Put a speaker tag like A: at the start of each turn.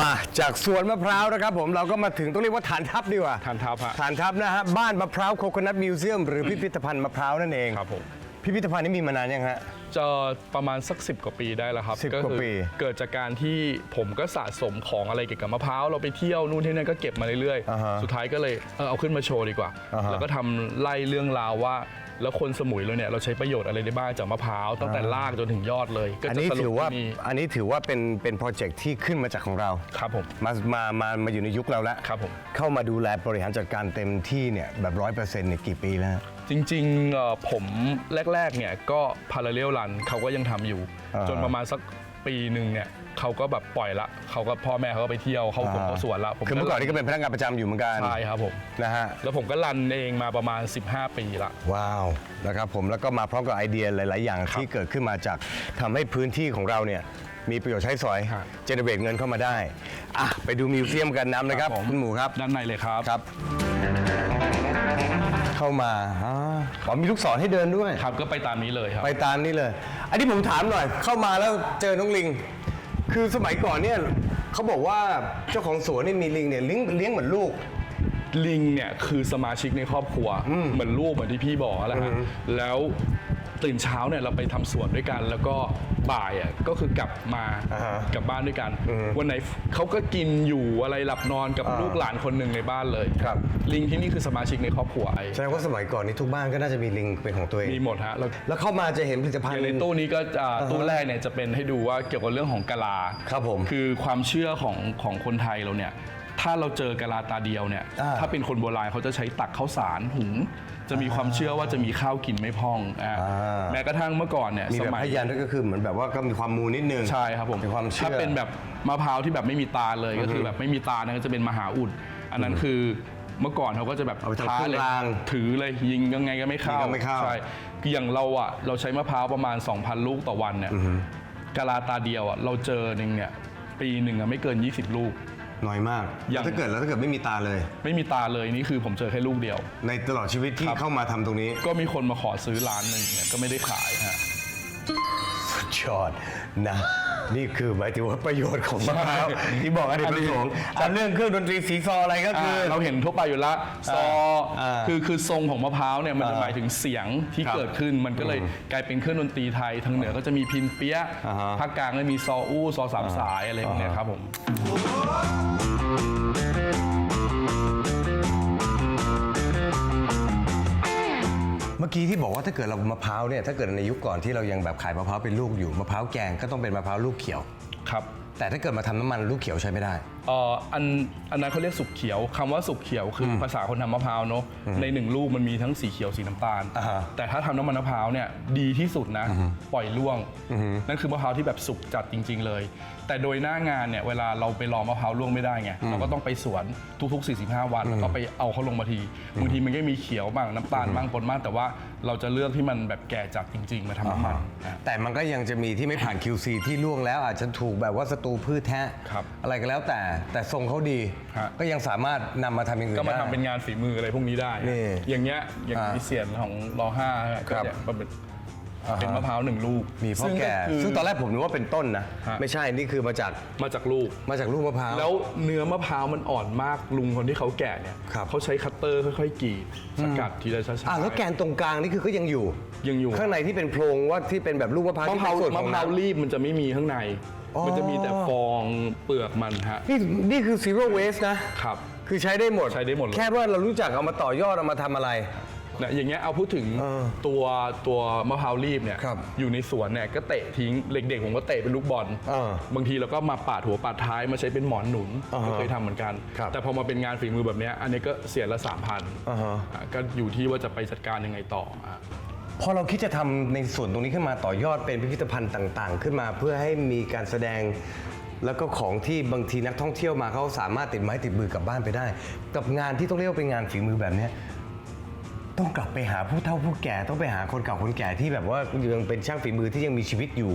A: มาจากสวนมะพร้าวนะครับผมเราก็มาถึงต้องเรียกว่าฐานทัพดีกว่า
B: ฐานทัพฮะ
A: ฐานทัพนะฮะบ้านมะพร้าวโคโคนัทมิวเซียมหรือพิพิธภัณฑ์มะพร้าวนั่นเอง
B: ครับผม
A: พิพิธภัณฑ์นี้มีมานานยังฮะ
B: จะประมาณสัก 10 กว่าปีได้แล้วครับ
A: 10
B: ก็
A: กว่า
B: คือ
A: ปี
B: เกิดจากการที่ผมก็สะสมของอะไรเกี่ยวกับมะพร้าวเราไปเที่ยวนู่นที่นั่นก็เก็บมาเรื่อย
A: อ่าฮะ
B: ๆ สุดท้ายก็เลยเออเอาขึ้นมาโชว์ดีกว่า
A: อ่าฮะ
B: แล้วก็ทำไล่เรื่องราวว่า แล้วคนสมุยเราเนี่ยเราใช้ประโยชน์อะไรได้บ้างจากมะพร้าวตั้งแต่รากจนถึงยอดเลย ก็
A: อัน
B: จะ
A: นี้
B: สรุ
A: ถื
B: ป
A: อว่า
B: ที่นี่
A: อันนี้ถือว่าเป็นเป็นโปรเจกต์ที่ขึ้นมาจากของเรา
B: ครับผม
A: มามามามาอยู่ในยุคเราแล้ว
B: ครับผม
A: เข้ามาดูแลบริหารจัดการเต็มที่เนี่ยแบบร้อยเปอร์เซ็นต์เนี่ยกี่ปีแล้วฮะ
B: จริงๆเอ่อผมแรกๆเนี่ยก็พาราเรลรันเขาก็ยังทำอยู่
A: อ่า
B: จนประมาณสักปีหนึ่งเนี่ยเขาก็แบบปล่อยละเขาก็พ่อแม่เขาก็ไปเที่ยวเขาผมเขาสวนละผม
A: คือเมื่อก่อนนี่ก็เป็นพนักงานประจำอยู่เหมือนกัน
B: ใช่ครับผม
A: นะฮะ
B: แล้วผมก็รันเองมาประมาณ 15 ปีละ
A: ว้าวนะครับผมแล้วก็มาพร้อมกับไอเดียหลาย ๆ อย่างที่เกิดขึ้นมาจากทำให้พื้นที่ของเราเนี่ยมีประโยชน์ใช้สอย
B: ครับ
A: เจเนเรตเงินเข้ามาได้อะไปดูมิวเซียมกันน้ำนะครับ
B: ครับผม
A: คุณหมูครับ
B: ด้านในเลยครับ
A: ครับ เข้ามาอ๋ออ๋อมีลูกศรให้เดินด้วย
B: ครับก็ไปตามนี้เลยครับ
A: ไปตามนี้เลย อันนี้ผมถามหน่อย เข้ามาแล้วเจอน้องลิง คือสมัยก่อนเนี่ยเขาบอกว่าเจ้าของสวนนี่มีลิงเนี่ยเลี้ยงเลี้ยงเหมือนลูก
B: ลิงเนี่ยคือสมาชิกในครอบครัว เหมือนลูกเหมือนที่พี่บอกแหล้วฮะแล้ว ตื่นเช้าเนี่ยเราไปทำสวนด้วยกัน แล้วก็บ่ายอะก็คือกลับมา
A: อ่าฮะ
B: กลับบ้านด้วยกันวันไหนเขาก็กินอยู่อะไรหลับนอนกับ
A: อ่า
B: ลูกหลานคนหนึ่งในบ้านเลย
A: ครับ
B: ลิงที่นี่คือสมาชิกในครอบครัวไอ
A: แสดงว่าสมัยก่อนนี่ทุกบ้านก็น่าจะมีลิงเป็นของตัวเอง
B: มีหมดฮะแล้ว
A: แล้วเข้ามาจะเห็นผลิตภัณ
B: อ
A: ฑ์
B: ย่างในตู้นี้ก็อ่าตู้แรกเนี่ยจะเป็นให้ดูว่าเกี่ยวกับเรื่องของกะลา
A: ครับผม
B: คือความเชื่อของของคนไทยเราเนี่ย ถ้าเราเจอกะลาตาเดียวเนี่ย
A: อ่า
B: ถ้าเป็นคนโบราณเขาจะใช้ตักข้าวสารหุง จะมีความเชื่อว่าจะมีข้าวกินไม่พร่องอ่า
A: อ่า
B: แม้กระทั่งเมื่อก่อนเนี่ย
A: มี
B: ส
A: แบบ
B: มัย
A: พยันด้วยก็คือเหมือนแบบว่าก็มีความมูนิดนึง
B: ใช่ครับผม
A: มีความเชื่อ
B: ถ้าเป็นแบบมะพร้าวที่แบบไม่มีตาเลยก็คือแบบไม่มีตาเนี่ยก็จะเป็นมหาอุด อันนั้นคือเมื่อก่อนเขาก็จะแบบ
A: เอาไปทำ
B: ท้า
A: เครื่อง
B: เลย
A: ราง
B: ถือเลยยิงยังไงก็ไม่เข้า
A: ยิงก็ไม่เข้า
B: ใช่คืออย่างเราอะเราใช้มะพร้าวประมาณ 2,000 ลูกต่อวันเนี่ยกะลาตาเดียวอะเราเจอหนึ่งเนี่ยปีหนึ่งอะไม่เกิน 20 ลูก
A: น้อยมาก
B: อย่าง
A: แล้วถ้าเกิดแล้วถ้าเกิดไม่มีตาเลย
B: ไม่มีตาเลยนี่คือผมเจอแค่ลูกเดียว
A: ในตลอดชีวิตที่
B: ครับ
A: เข้ามาทำตรงนี้
B: ก็มีคนมาขอซื้อร้านหนึ่งเนี่ยก็ไม่ได้ขายฮะ
A: สุดยอดนะ นี่คือหมายถึงว่าประโยชน์ของมะพร้าวที่บอกอดีตประสงค์อันเรื่องเครื่องดนตรีสีซออะไรก็คือ
B: อ่าเราเห็นทั่วไปอยู่ละซออาคือคือทรงของมะพร้าวเนี่ยมันจะ
A: อ่า
B: หมายถึงเสียงที่
A: ครับ
B: เกิดขึ้นมันก็เลยกลายเป็นเครื่องดนตรีไทยทางเหนือก็จะมีพินเปียะ
A: อ่าฮะ
B: ภาคกลางก็มีซออู้ซอสามสายอะไรพวกเนี้ยครับผม
A: มื่อกี้ที่บอกว่าถ้าเกิดเรามะพร้าวเนี่ยถ้าเกิดในยุคก่อนที่เรายังแบบขายมะพร้าวเป็นลูกอยู่มะพร้าวแกงก็ต้องเป็นมะพร้าวลูกเขียว
B: ครับ
A: แต่ถ้าเกิดมาทำน้ำมันลูกเขียวใช้ไม่ได้
B: เอ่ออันอันนั้นเขาเรียกสุกเขียวคำว่าสุกเขียวคืออภาษาคนทำมะพร้าวเนาะในหนึ่งลูกมันมีทั้งสีเขียวสีน้ำตาล
A: อ่าฮะ
B: แต่ถ้าทำน้ำมันมะพร้าวเนี่ยดีที่สุดนะ ปล่อยร่วง นั่นคือมะพร้าวที่แบบสุกจัดจริง ๆ เลย แต่โดยหน้างานเนี่ยเวลาเราไปรอมะพร้าวร่วงไม่ได้ไงเราก็ต้องไปสวนทุกๆ 45 วันแล้วก็ไปเอาเขาลงมาทีบางทีมันก็มีเขียวบ้างน้ำตาลบ้างปนบ้างแต่ว่าเราจะเลือกที่มันแบบแก่จัดจริง ๆ มาทำน้ำมันอะ
A: แต่มันก็ยังจะมีที่ไม่ผ่าน QC ที่ล่วงแล้วอาจจะถูกแบบว่าศัตรูพืชแท้
B: ครับ
A: อะไรก็แล้วแต่แต่ทรงเขาดี
B: ฮะ
A: ก็ยังสามารถนำมาทำอย่างอื่น
B: ก็มา
A: ได้
B: ทำเป็นงานฝีมืออะไรพวกนี้ได้
A: นี่
B: อย่างเงี้ยอย่าง
A: อ่า
B: มีเสียนของรอห้า
A: ครั
B: ก็
A: บ
B: จะเป็น
A: อ่าฮะ
B: เป็นมะพร้าวหนึ่งลูก
A: มีพ่อแก่
B: ซึ่
A: ซึ่
B: ง
A: ง
B: ก็
A: ต
B: คือ
A: อนแรกผมนึกว่าเป็นต้นนะ
B: ฮะ
A: ไม่ใช่นี่คือมาจาก
B: มาจากลูก
A: มาจากลูกมะพร้าว
B: แล้วเนื้อมะพร้าวมันอ่อนมากลุงคนที่เขาแก่เนี่ย
A: ครับ
B: เขาใช้คัตเตอร์ค่อยๆกรีดสกัดทีละช้าๆ
A: อ่าแล้วแกนตรงกลางนี่คือก็ยังอยู่
B: ยังอยู่
A: ข้างในที่เป็นโพรงว่าที่เป็นแบบลูกมะพร้าว
B: มะ
A: ที่
B: พร้าว
A: เป็นส่วนข
B: มะ
A: อง
B: พร้าว
A: น้ำ
B: รีบมันจะไม่มีข้างใน
A: อ๋อ
B: มันจะมีแต่ฟองเปลือกมันฮะ
A: นี่นี่คือ zero waste นะ
B: ครับ
A: คือใช้ได้หมด
B: ใช้ได้หมดเลย
A: แค่ว่าเรารู้จักเอามาต่อยอดเอามาทำอะไร
B: นะอย่างเงี้ยเอาพูดถึง
A: เออ
B: ตัวตัวมะพร้าวรีบเนี่ย
A: ครับ
B: อยู่ในสวนเนี่ยก็เตะทิ้งเด็กๆผมก็เตะเป็นลูกบอล
A: เออบา
B: งทีเราก็มาปาดหัวปาดท้ายมาใช้เป็นหมอนหนุน
A: อ่าฮะ
B: ก็เคยทำเหมือนกัน
A: ครับ
B: แต่พอมาเป็นงานฝีมือแบบเนี้ยอันนี้ก็เสียละสามพัน
A: อ่าฮะ
B: ก็อยู่ที่ว่าจะไปจัดการยังไงต่ออะ
A: พอเราคิดจะทำในส่วนตรงนี้ขึ้นมาต่อยอดเป็นพิพิธภัณฑ์ต่าง ๆ ขึ้นมาเพื่อให้มีการแสดง แล้วก็ของที่บางทีนักท่องเที่ยวมาเขาสามารถติดไม้ติดมือกลับบ้านไปได้ กับงานที่ต้องเรียกว่าเป็นงานฝีมือแบบเนี้ย ต้องกลับไปหาผู้เฒ่าผู้แก่ต้องไปหาคนเก่าคนแก่ที่แบบว่ายังเป็นช่างฝีมือที่ยังมีชีวิตอยู่